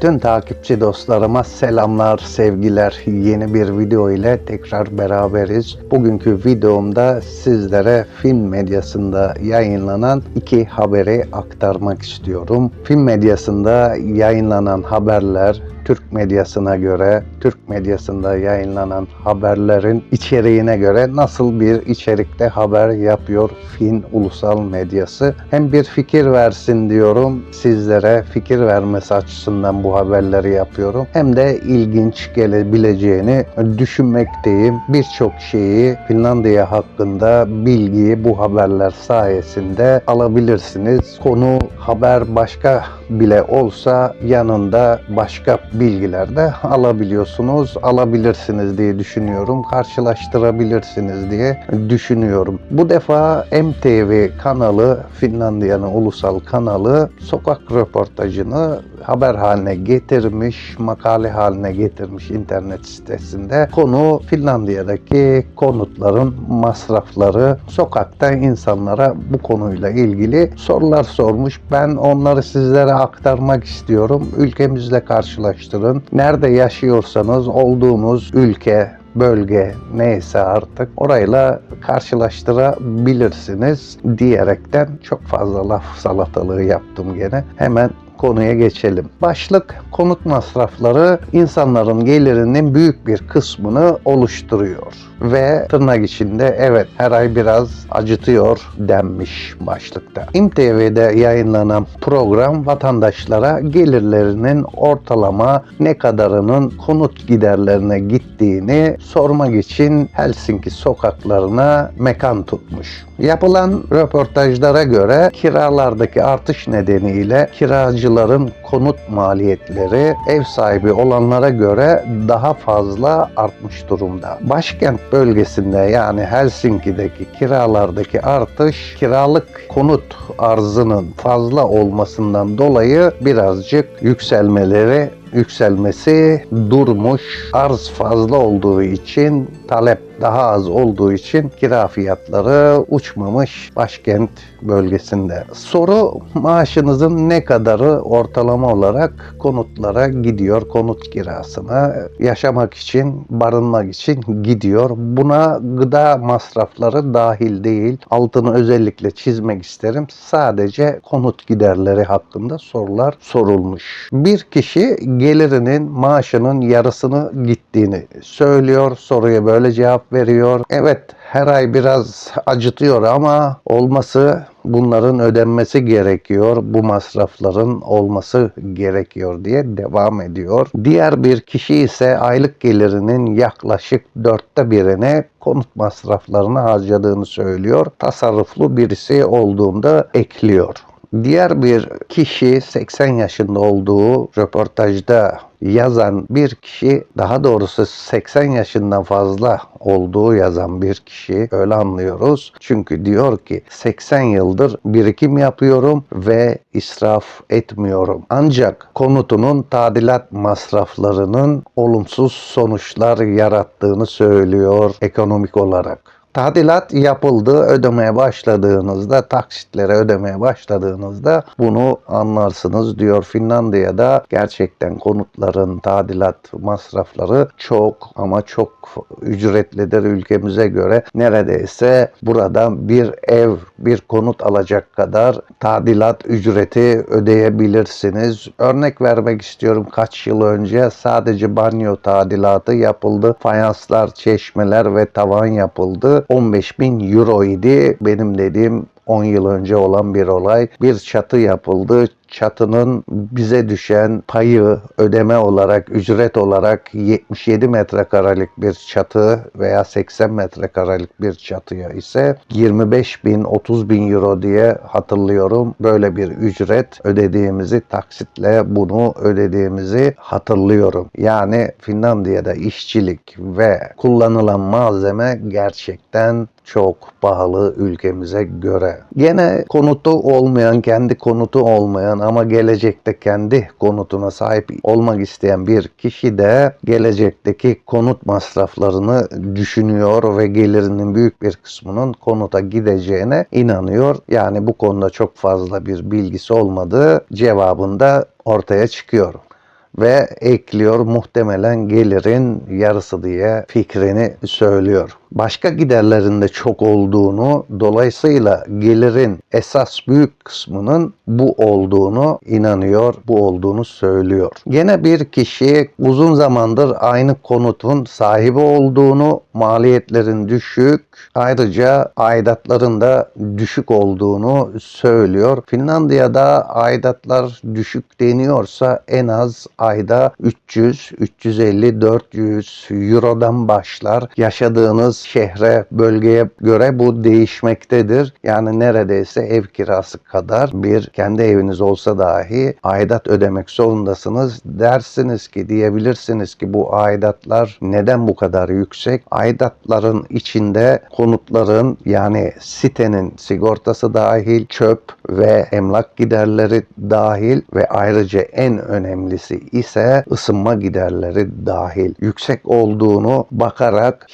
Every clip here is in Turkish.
Bütün takipçi dostlarıma selamlar, sevgiler. Yeni bir video ile tekrar beraberiz. Bugünkü videomda sizlere film medyasında yayınlanan iki haberi aktarmak istiyorum. Film medyasında yayınlanan haberler Türk medyasına göre, Türk medyasında yayınlanan haberlerin içeriğine göre nasıl bir içerikte haber yapıyor Fin ulusal medyası. Hem bir fikir versin diyorum sizlere, fikir vermesi açısından bu haberleri yapıyorum. Hem de ilginç gelebileceğini düşünmekteyim. Birçok şeyi Finlandiya hakkında bilgiyi bu haberler sayesinde alabilirsiniz. Konu haber başka bile olsa yanında başka bilgiler de alabiliyorsunuz, alabilirsiniz diye düşünüyorum. Karşılaştırabilirsiniz diye düşünüyorum. Bu defa MTV kanalı, Finlandiya'nın ulusal kanalı sokak röportajını haber haline getirmiş, makale haline getirmiş internet sitesinde. Konu Finlandiya'daki konutların masrafları. Sokakta insanlara bu konuyla ilgili sorular sormuş. Ben onları sizlere aktarmak istiyorum. Ülkemizle karşılaştırın. Nerede yaşıyorsanız olduğunuz ülke, bölge neyse artık orayla karşılaştırabilirsiniz diyerekten çok fazla laf salatalığı yaptım gene. Hemen konuya geçelim. Başlık konut masrafları insanların gelirinin büyük bir kısmını oluşturuyor ve tırnak içinde evet her ay biraz acıtıyor denmiş başlıkta. IMTV'de yayınlanan program vatandaşlara gelirlerinin ortalama ne kadarının konut giderlerine gittiğini sormak için Helsinki sokaklarına mekan tutmuş. Yapılan röportajlara göre kiralardaki artış nedeniyle kiracıların konut maliyetleri ev sahibi olanlara göre daha fazla artmış durumda. Başkent bölgesinde yani Helsinki'deki kiralardaki artış kiralık konut arzının fazla olmasından dolayı birazcık yükselmeleri yükselmesi durmuş. Arz fazla olduğu için talep daha az olduğu için kira fiyatları uçmamış başkent bölgesinde. Soru maaşınızın ne kadarı ortalama olarak konutlara gidiyor, konut kirasına yaşamak için, barınmak için gidiyor. Buna gıda masrafları dahil değil. Altını özellikle çizmek isterim. Sadece konut giderleri hakkında sorular sorulmuş. Bir kişi gelirinin maaşının yarısını gittiğini söylüyor. Soruya böyle cevap veriyor. Evet her ay biraz acıtıyor ama olması bunların ödenmesi gerekiyor. Bu masrafların olması gerekiyor diye devam ediyor. Diğer bir kişi ise aylık gelirinin yaklaşık dörtte birini konut masraflarına harcadığını söylüyor. Tasarruflu birisi olduğunda ekliyor. Diğer bir kişi 80 yaşında olduğu röportajda yazan bir kişi daha doğrusu 80 yaşından fazla olduğu yazan bir kişi öyle anlıyoruz. Çünkü diyor ki 80 yıldır birikim yapıyorum ve israf etmiyorum. Ancak konutunun tadilat masraflarının olumsuz sonuçlar yarattığını söylüyor ekonomik olarak. Tadilat yapıldı, ödemeye başladığınızda, taksitlere ödemeye başladığınızda bunu anlarsınız diyor. Finlandiya'da gerçekten konutların tadilat masrafları çok ama çok ücretlidir ülkemize göre. Neredeyse burada bir ev, bir konut alacak kadar tadilat ücreti ödeyebilirsiniz. Örnek vermek istiyorum kaç yıl önce sadece banyo tadilatı yapıldı. Fayanslar, çeşmeler ve tavan yapıldı. 15 bin euro idi. Benim dediğim 10 yıl önce olan bir olay. Bir çatı yapıldı. Çatının bize düşen payı ödeme olarak, ücret olarak 77 metrekarelik bir çatı veya 80 metrekarelik bir çatıya ise 25 bin, 30 bin euro diye hatırlıyorum. Böyle bir ücret ödediğimizi, taksitle bunu ödediğimizi hatırlıyorum. Yani Finlandiya'da işçilik ve kullanılan malzeme gerçekten çok pahalı ülkemize göre. Gene konutu olmayan, kendi konutu olmayan ama gelecekte kendi konutuna sahip olmak isteyen bir kişi de gelecekteki konut masraflarını düşünüyor ve gelirinin büyük bir kısmının konuta gideceğine inanıyor. Yani bu konuda çok fazla bir bilgisi olmadığı cevabında ortaya çıkıyor. ve ekliyor muhtemelen gelirin yarısı diye fikrini söylüyor. Başka giderlerinde çok olduğunu dolayısıyla gelirin esas büyük kısmının bu olduğunu inanıyor, bu olduğunu söylüyor. Gene bir kişi uzun zamandır aynı konutun sahibi olduğunu, maliyetlerin düşük, ayrıca aidatların da düşük olduğunu söylüyor. Finlandiya'da aidatlar düşük deniyorsa en az ayda 300, 350, 400 Euro'dan başlar. Yaşadığınız şehre, bölgeye göre bu değişmektedir. Yani neredeyse ev kirası kadar bir kendi eviniz olsa dahi aidat ödemek zorundasınız. Dersiniz ki diyebilirsiniz ki bu aidatlar neden bu kadar yüksek? Aidatların içinde konutların yani sitenin sigortası dahil, çöp ve emlak giderleri dahil ve ayrıca en önemlisi ise ısınma giderleri dahil. Yüksek olduğunu bakarak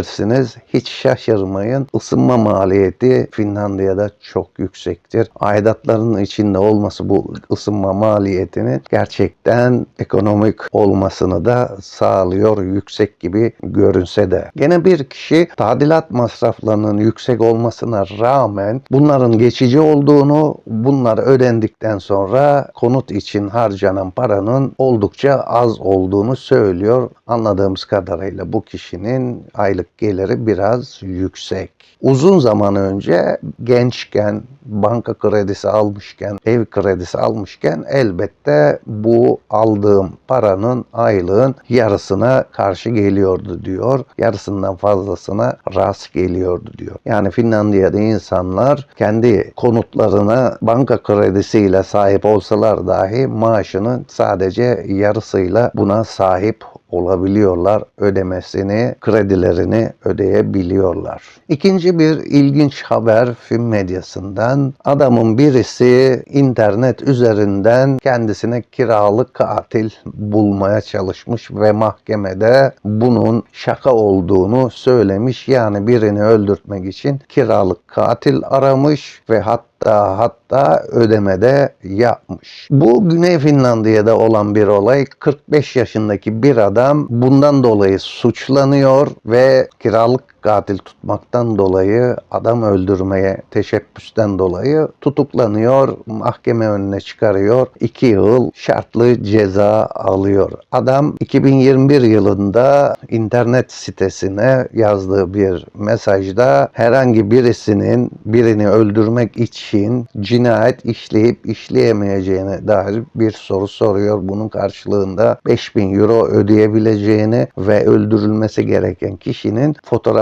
şaşırabilirsiniz. Hiç şaşırmayın. Isınma maliyeti Finlandiya'da çok yüksektir. Aidatların içinde olması bu ısınma maliyetinin gerçekten ekonomik olmasını da sağlıyor yüksek gibi görünse de. Gene bir kişi tadilat masraflarının yüksek olmasına rağmen bunların geçici olduğunu, bunlar ödendikten sonra konut için harcanan paranın oldukça az olduğunu söylüyor. Anladığımız kadarıyla bu kişinin aylık geliri biraz yüksek. Uzun zaman önce gençken, banka kredisi almışken, ev kredisi almışken elbette bu aldığım paranın aylığın yarısına karşı geliyordu diyor. Yarısından fazlasına rast geliyordu diyor. Yani Finlandiya'da insanlar kendi konutlarına banka kredisiyle sahip olsalar dahi maaşının sadece yarısıyla buna sahip olabiliyorlar. Ödemesini, kredilerini ödeyebiliyorlar. İkinci bir ilginç haber film medyasından. Adamın birisi internet üzerinden kendisine kiralık katil bulmaya çalışmış ve mahkemede bunun şaka olduğunu söylemiş. Yani birini öldürtmek için kiralık katil aramış ve hatta hatta hatta ödemede yapmış. Bu Güney Finlandiya'da olan bir olay. 45 yaşındaki bir adam bundan dolayı suçlanıyor ve kiralık katil tutmaktan dolayı adam öldürmeye teşebbüsten dolayı tutuklanıyor. Mahkeme önüne çıkarıyor. 2 yıl şartlı ceza alıyor. Adam 2021 yılında internet sitesine yazdığı bir mesajda herhangi birisinin birini öldürmek için cinayet işleyip işleyemeyeceğine dair bir soru soruyor. Bunun karşılığında 5000 euro ödeyebileceğini ve öldürülmesi gereken kişinin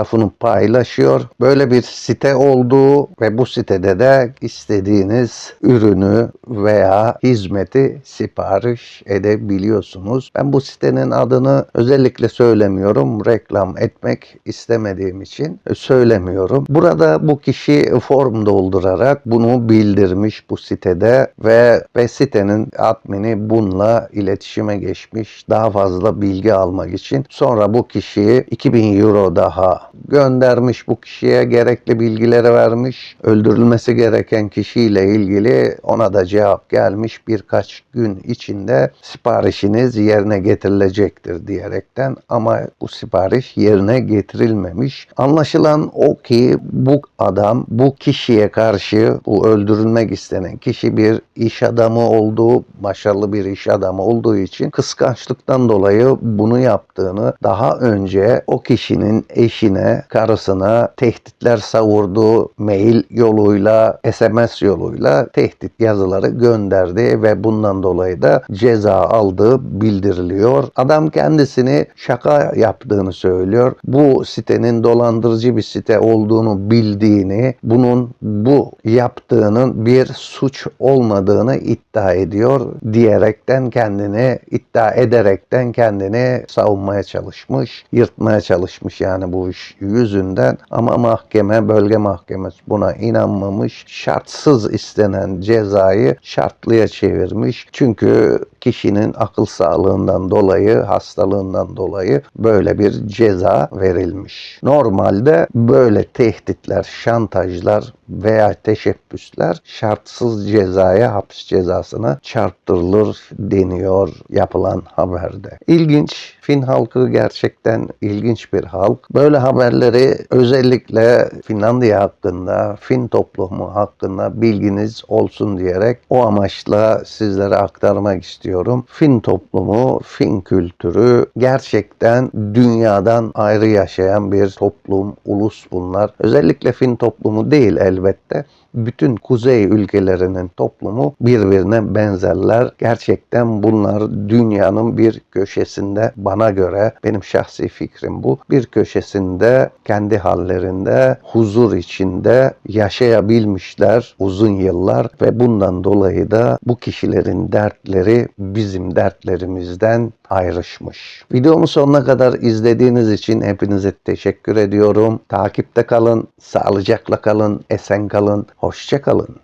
fotoğrafını paylaşıyor. Böyle bir site olduğu ve bu sitede de istediğiniz ürünü veya hizmeti sipariş edebiliyorsunuz. Ben bu sitenin adını özellikle söylemiyorum. Reklam etmek istemediğim için söylemiyorum. Burada bu kişi form doldurarak bunu bildirmiş bu sitede ve ve sitenin admini bununla iletişime geçmiş. Daha fazla bilgi almak için. Sonra bu kişi 2000 euro daha göndermiş bu kişiye gerekli bilgileri vermiş. Öldürülmesi gereken kişiyle ilgili ona da cevap gelmiş. Birkaç gün içinde siparişiniz yerine getirilecektir diyerekten ama bu sipariş yerine getirilmemiş. Anlaşılan o ki bu adam bu kişiye karşı bu öldürülmek istenen kişi bir iş adamı olduğu, başarılı bir iş adamı olduğu için kıskançlıktan dolayı bunu yaptığını daha önce o kişinin eşine, karısına tehditler savurduğu mail yoluyla, SMS yoluyla tehdit yazıları gönderdi ve bundan dolayı da ceza aldığı bildiriliyor. Adam kendisini şaka yaptığını söylüyor. Bu sitenin dolandırıcı bir site olduğunu bildiğini, bunun bu yaptığının bir suç olmadığını iddia ediyor diyerekten kendini iddia ederekten kendini savunmaya çalışmış, yırtmaya çalışmış yani bu iş yüzünden ama mahkeme, bölge mahkemesi buna inanmamış. Şartsız istenen cezayı şartlıya çevirmiş. Çünkü kişinin akıl sağlığından dolayı, hastalığından dolayı böyle bir ceza verilmiş. Normalde böyle tehditler, şantajlar veya teşebbüsler şartsız cezaya, hapis cezasına çarptırılır deniyor yapılan haberde. İlginç. Fin halkı gerçekten ilginç bir halk. Böyle haberleri özellikle Finlandiya hakkında, Fin toplumu hakkında bilginiz olsun diyerek o amaçla sizlere aktarmak istiyorum. Fin toplumu, Fin kültürü gerçekten dünyadan ayrı yaşayan bir toplum, ulus bunlar. Özellikle Fin toplumu değil elbette bütün kuzey ülkelerinin toplumu birbirine benzerler. Gerçekten bunlar dünyanın bir köşesinde bana göre benim şahsi fikrim bu. Bir köşesinde kendi hallerinde huzur içinde yaşayabilmişler uzun yıllar ve bundan dolayı da bu kişilerin dertleri bizim dertlerimizden ayrışmış. Videomu sonuna kadar izlediğiniz için hepinize teşekkür ediyorum. Takipte kalın, sağlıcakla kalın, esen kalın, hoşça kalın.